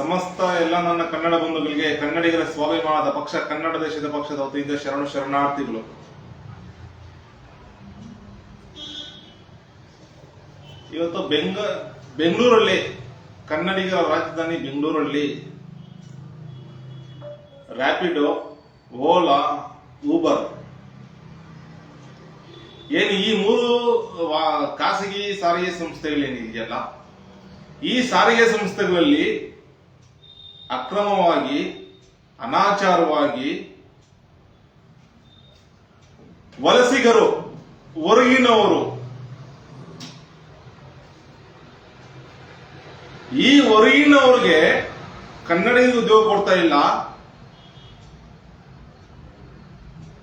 ಸಮಸ್ತ ಎಲ್ಲ ನನ್ನ ಕನ್ನಡ ಬಂಧುಗಳಿಗೆ, ಕನ್ನಡಿಗರ ಸ್ವಾಭಿಮಾನದ ಪಕ್ಷ, ಕನ್ನಡ ದೇಶದ ಪಕ್ಷದ ವತಿಯಿಂದ ಶರಣು ಶರಣಾರ್ಥಿಗಳು. ಇವತ್ತು ಬೆಂಗ, ಬೆಂಗಳೂರಲ್ಲಿ, ಕನ್ನಡಿಗರ ರಾಜಧಾನಿ ಬೆಂಗಳೂರಲ್ಲಿ ರ್ಯಾಪಿಡೋ ಓಲಾ ಊಬರ್ ಏನು ಈ ಮೂರು ಖಾಸಗಿ ಸಾರಿಗೆ ಸಂಸ್ಥೆಗಳೇನಿದೆಯಲ್ಲ, ಈ ಸಾರಿಗೆ ಸಂಸ್ಥೆಗಳಲ್ಲಿ ಅಕ್ರಮವಾಗಿ, ಅನಾಚಾರವಾಗಿ ವಲಸಿಗರು, ಹೊರಗಿನವರು ಈ ಹೊರಗಿನವ್ರಿಗೆ ಕನ್ನಡಿಗರು ಉದ್ಯೋಗ ಕೊಡ್ತಾ ಇಲ್ಲ.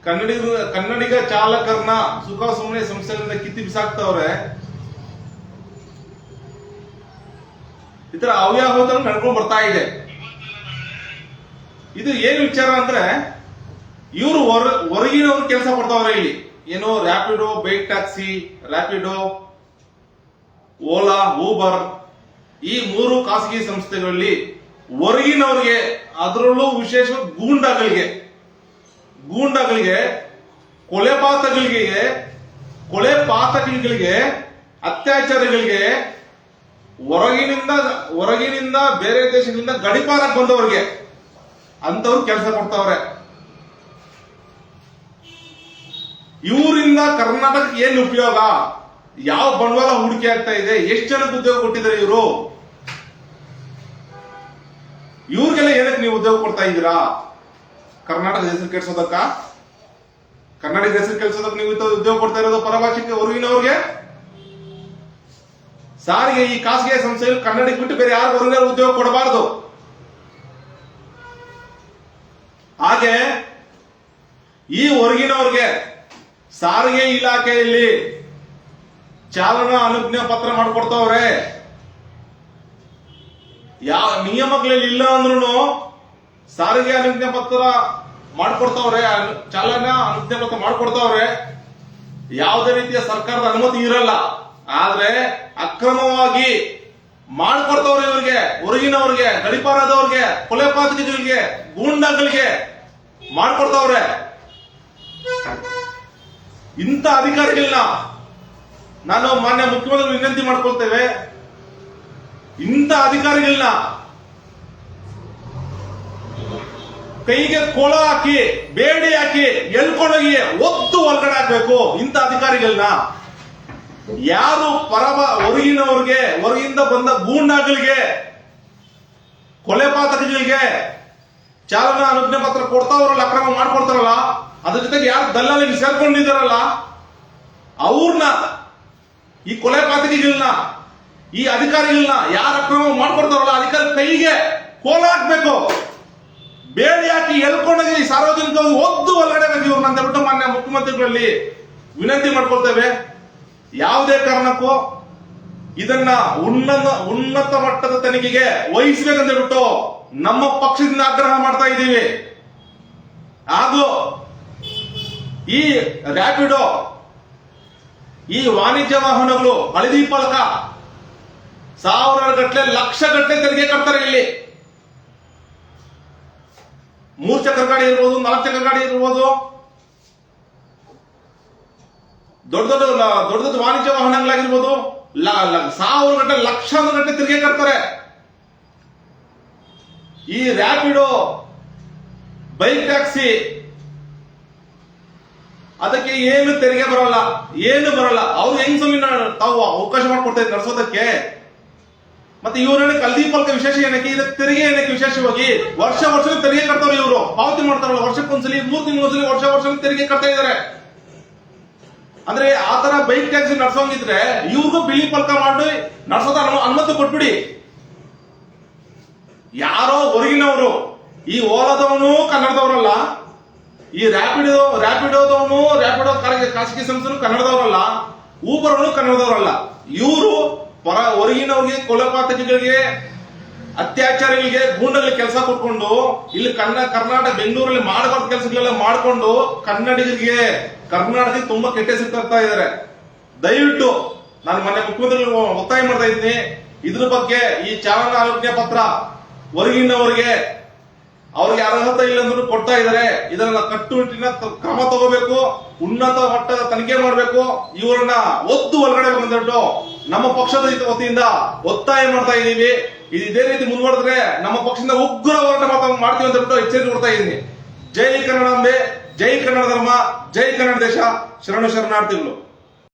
ಕನ್ನಡಿಗ ಕನ್ನಡಿಗ ಚಾಲಕರನ್ನ ಸುಖ ಸುಮ್ಮನೆ ಸಂಸ್ಥೆಗಳಿಂದ ಕಿತ್ತಿ ಬಿಸಾಕ್ತವ್ರೆ. ಈ ತರ ನಡ್ಕೊಂಡು ಬರ್ತಾ ಇದೆ. ಇದು ಏನು ವಿಚಾರ ಅಂದ್ರೆ, ಇವರು ಹೊರ ಹೊರಗಿನವ್ರು ಕೆಲಸ ಕೊಡ್ತಾವ್ರೆ ಇಲ್ಲಿ. ಏನು Rapido bike taxi Rapido Ola Uber ಈ ಮೂರು ಖಾಸಗಿ ಸಂಸ್ಥೆಗಳಲ್ಲಿ ಹೊರಗಿನವ್ರಿಗೆ ಅದರಲ್ಲೂ ವಿಶೇಷ ಗೂಂಡಾಗಳಿಗೆ ಗೂಂಡಾಗಳಿಗೆ ಕೊಲೆಪಾತಗಳಿಗೆ ಕೊಲೆ ಪಾತಕಗಳಿಗೆ ಅತ್ಯಾಚಾರಗಳಿಗೆ ಹೊರಗಿನಿಂದ ಹೊರಗಿನಿಂದ ಬೇರೆ ದೇಶದಿಂದ ಗಡಿಪಾರಕ್ಕೆ ಬಂದವರಿಗೆ. ಅಂತವ್ರು ಕೆಲಸ ಕೊಡ್ತಾವ್ರೆ. ಇವರಿಂದ ಕರ್ನಾಟಕಕ್ಕೆ ಏನು ಉಪಯೋಗ? ಯಾವ ಬಂಡವಾಳ ಹೂಡಿಕೆ ಆಗ್ತಾ ಇದೆ? ಎಷ್ಟು ಜನಕ್ಕೆ ಉದ್ಯೋಗ ಕೊಟ್ಟಿದ್ದಾರೆ ಇವರು? ಇವ್ರಿಗೆಲ್ಲ ಏನಕ್ಕೆ ನೀವು ಉದ್ಯೋಗ ಕೊಡ್ತಾ ಇದ್ದೀರಾ? ಕರ್ನಾಟಕದ ಹೆಸರು ಕೆಡ್ಸೋದಕ್ಕ? ಕನ್ನಡದ ಹೆಸರು ಕೆಲ್ಸೋದಕ್ಕೆ ನೀವು ಉದ್ಯೋಗ ಕೊಡ್ತಾ ಇರೋದು ಪರಭಾಷೆಗೆ ಹೊರಗಿನವ್ರಿಗೆ? ಸಾರಿಗೆ ಈ ಖಾಸಗಿ ಸಂಸ್ಥೆಯಲ್ಲಿ ಕನ್ನಡಿಗೆ ಬಿಟ್ಟು ಬೇರೆ ಯಾರು ಹೊರಗಿನ ಉದ್ಯೋಗ ಕೊಡಬಾರದು. ಹಾಗೆ ಈ ಹೊರಗಿನವ್ರಿಗೆ ಸಾರಿಗೆ ಇಲಾಖೆಯಲ್ಲಿ ಚಾಲನಾ ಅನುಜ್ಞಾ ಪತ್ರ ಮಾಡಿಕೊಡ್ತಾವ್ರೆ. ಯಾವ ನಿಯಮಗಳಲ್ಲಿ ಇಲ್ಲ ಅಂದ್ರೂ ಸಾರಿಗೆ ಅನುಜ್ಞಾ ಪತ್ರ ಮಾಡ್ಕೊಡ್ತಾವ್ರೆ ಚಾಲನಾ ಅನುಜ್ಞಾ ಪತ್ರ ಮಾಡ್ಕೊಡ್ತಾವ್ರೆ. ಯಾವುದೇ ರೀತಿಯ ಸರ್ಕಾರದ ಅನುಮತಿ ಇರಲ್ಲ. ಆದ್ರೆ ಅಕ್ರಮವಾಗಿ ಮಾಡ್ಕೊಡ್ತಾವ್ರೆ ಇವ್ರಿಗೆ, ಹೊರಗಿನವ್ರಿಗೆ, ಗಡಿಪಾರದವ್ರಿಗೆ, ಕೊಲೆ ಪಾತಕಿಗಳಿಗೆ ಗೂಂಡಾಗಳಿಗೆ ಮಾಡ್ಕೊಡ್ತಾವ್ರೆ. ಇಂಥ ಅಧಿಕಾರಿಗಳನ್ನ ನಾನು ಮಾನ್ಯ ಮುಖ್ಯಮಂತ್ರಿ ವಿನಂತಿ ಮಾಡ್ಕೊಳ್ತೇವೆ. ಇಂಥ ಅಧಿಕಾರಿಗಳನ್ನ ಕೈಗೆ ಕೊಳ ಹಾಕಿ, ಬೇಡಿ ಹಾಕಿ ಎಳ್ಕೊಂಡೋಗಿ ಒತ್ತು ಒಳಗಡೆ ಹಾಕಬೇಕು ಇಂಥ ಅಧಿಕಾರಿಗಳನ್ನ. ಯಾರು ಪರಮ ಹೊರಗಿನವ್ರಿಗೆ, ಹೊರಗಿಂದ ಬಂದ ಗೂಂಡಾಗಳಿಗೆ, ಕೊಲೆ ಪಾತಕಗಳಿಗೆ ಚಾಲನಾ ಅನುಜ್ಞೆ ಪತ್ರ ಕೊಡ್ತಾವ್ರಲ್ಲ ಅಕ್ರಮ ಮಾಡ್ಕೊಡ್ತಾರಲ್ಲ ಅದ್ರ ಜೊತೆಗೆ ಯಾರು ದಲ್ಲಾಳಿಗೆ ಸೇರ್ಕೊಂಡಿದ್ದಾರಲ್ಲ ಅವ್ರನ್ನ ಈ ಕೊಲೆ ಪಾತಕಿಗಳನ್ನ ಈ ಅಧಿಕಾರಿಗಳನ್ನ ಯಾರು ಅಕ್ರಮ ಮಾಡ್ಕೊಡ್ತಾರಲ್ಲ, ಅಧಿಕಾರಿ ಕೈಗೆ ಕೋಲ ಹಾಕ್ಬೇಕು. ಬೇಡಿ ಹಾಕಿ ಎಳ್ಕೊಂಡೋಗಿ ಸಾರ್ವಜನಿಕ ಒದ್ದು ಒಳಗಡೆ ಇವ್ರನ್ನ ಅಂತ ಮಾನ್ಯ ಮುಖ್ಯಮಂತ್ರಿಗಳಲ್ಲಿ ವಿನಂತಿ ಮಾಡ್ಕೊಳ್ತೇವೆ. ಯಾವುದೇ ಕಾರಣಕ್ಕೂ ಇದನ್ನ ಉನ್ನತ ಉನ್ನತ ಮಟ್ಟದ ತನಿಖೆಗೆ ವಹಿಸ್ಬೇಕಂತ ಬಿಟ್ಟು ನಮ್ಮ ಪಕ್ಷದಿಂದ ಆಗ್ರಹ ಮಾಡ್ತಾ ಇದ್ದೀವಿ. ಹಾಗೂ ಈ ರ್ಯಾಪಿಡೋ ಈ ವಾಣಿಜ್ಯ ವಾಹನಗಳು, ಹಳದಿ ಫಲಕ ಸಾವಿರಾರು ಗಟ್ಟಲೆ ಲಕ್ಷ ಗಟ್ಟಲೆ ತೆರಿಗೆ ಕಟ್ತಾರೆ ಇಲ್ಲಿ. ಮೂರು ಚಕ್ರ ಗಾಡಿ ಇರ್ಬೋದು, ನಾಲ್ಕು ಚಕ್ರ ಗಾಡಿ ಇರ್ಬೋದು. ದೊಡ್ಡ ದೊಡ್ಡ ದೊಡ್ಡ ದೊಡ್ಡ ವಾಣಿಜ್ಯ ವಾಹನಗಳಾಗಿರ್ಬೋದು ಸಾವಿರ ಗಟ್ಟಲೆ ಲಕ್ಷಾಂತರ ಗಟ್ಟಲೆ ತೆರಿಗೆ ಕಟ್ತಾರೆ. ಈ ರ್ಯಾಪಿಡೋ ಬೈಕ್ ಟ್ಯಾಕ್ಸಿ ಅದಕ್ಕೆ ಏನು ತೆರಿಗೆ ಬರಲ್ಲ, ಏನು ಬರಲ್ಲ. ಅವ್ರು ಹೆಂಗ್ ಸುಮ್ಮನೆ ತಾವು ಅವಕಾಶ ಮಾಡ್ಕೊಡ್ತಾರೆ ನಡೆಸೋದಕ್ಕೆ? ಮತ್ತೆ ಹೇಳಿ ಕಲ್ದಿ ಪಲ್ಕ ವಿಶೇಷ ಏನಕ್ಕೆ? ಇದಕ್ಕೆ ತೆರಿಗೆ ಏನಕ್ಕೆ ವಿಶೇಷವಾಗಿ? ವರ್ಷ ವರ್ಷ ತೆರಿಗೆ ಕಟ್ತಾವ್ರೆ ಇವರು. ಪಾವತಿ ಮಾಡ್ತಾರಲ್ಲ ವರ್ಷಕ್ಕೊಂದ್ಸಲಿ ಮೂರ್ ತಿಂಗಳೊಂದ್ಸಲಿ ವರ್ಷ ವರ್ಷ ತೆರಿಗೆ ಕಟ್ತಾ ಇದಾರೆ. ಅಂದ್ರೆ ಆ ತರ ಬೈಕ್ ಟ್ಯಾಕ್ಸಿ ನಡ್ಸೋಂಗಿದ್ರೆ ಇವ್ರಿಗೂ ಬಿಳಿ ಪಲ್ಕ ಮಾಡಿ ನಡ್ಸೋದ ಅನು- ಅನುಮತಿ ಕೊಟ್ಬಿಡಿ. ಯಾರೋ ಹೊರಗಿನವರು ಈ ಓಲಾದವನು ಕನ್ನಡದವರಲ್ಲ. ಈ ರ್ಯಾಪಿಡೋ ರ್ಯಾಪಿಡೋದವನು ರ್ಯಾಪಿಡೋ ಖಾಸಗಿ ಸಂಸ್ಥೆನು ಕನ್ನಡದವರಲ್ಲ. ಊಬರ್ನು ಕನ್ನಡದವರಲ್ಲ. ಇವರು ಹೊರ ಹೊರಗಿನವ್ರಿಗೆ ಕೊಲಪಾತಕಿಗಳಿಗೆ ಅತ್ಯಾಚಾರಿಗಳಿಗೆ ಗೂಂಡಲ್ಲಿ ಕೆಲಸ ಕೊಟ್ಕೊಂಡು, ಇಲ್ಲಿ ಕನ್ನ, ಕರ್ನಾಟಕ, ಬೆಂಗಳೂರಲ್ಲಿ ಮಾಡಬಾರ್ದ ಕೆಲಸಗಳೆಲ್ಲ ಮಾಡಿಕೊಂಡು ಕನ್ನಡಿಗರಿಗೆ ಕರ್ನಾಟಕಕ್ಕೆ ತುಂಬಾ ಕೆಟ್ಟ ಹೆಸರು ತರ್ತಾ ಇದ್ದಾರೆ. ದಯವಿಟ್ಟು ನಾನು ಮೊನ್ನೆ ಮುಖ್ಯಮಂತ್ರಿ ಒತ್ತಾಯ ಮಾಡ್ತಾ ಇದ್ದೀನಿ. ಇದ್ರ ಬಗ್ಗೆ ಈ ಚಾಲನಾ ಆರೋಗ್ಯ ಪತ್ರ ಹೊರಗಿನವರಿಗೆ ಅವ್ರಿಗೆ ಅರ್ಹತೆ ಇಲ್ಲ ಅಂದ್ರೂ ಕೊಡ್ತಾ ಇದಾರೆ. ಇದನ್ನ ಕಟ್ಟುನಿಟ್ಟಿನ ಕ್ರಮ ತಗೋಬೇಕು. ಉನ್ನತ ಮಟ್ಟದ ತನಿಖೆ ಮಾಡಬೇಕು. ಇವರನ್ನ ಒತ್ತು ಹೊರಗಡೆ ಬಂದ್ಬಿಟ್ಟು ನಮ್ಮ ಪಕ್ಷದ ವತಿಯಿಂದ ಒತ್ತಾಯ ಮಾಡ್ತಾ ಇದೀವಿ ಇದು ರೀತಿ ಮುಂದುವರೆದ್ರೆ ನಮ್ಮ ಪಕ್ಷದಿಂದ ಉಗ್ರ ಹೋರಾಟ ಮಾಡ್ತೀವಿ ಅಂತ ಬಿಟ್ಟು ಎಚ್ಚರಿಕೆ ಕೊಡ್ತಾ ಇದ್ದೀನಿ. ಜೈ ಕನ್ನಡಾಂಬೆ ಜೈ ಕನ್ನಡ ಧರ್ಮ, ಜೈ ಕನ್ನಡ ದೇಶ. ಶರಣು ಶರಣಾರ್ಥಿಗಳು.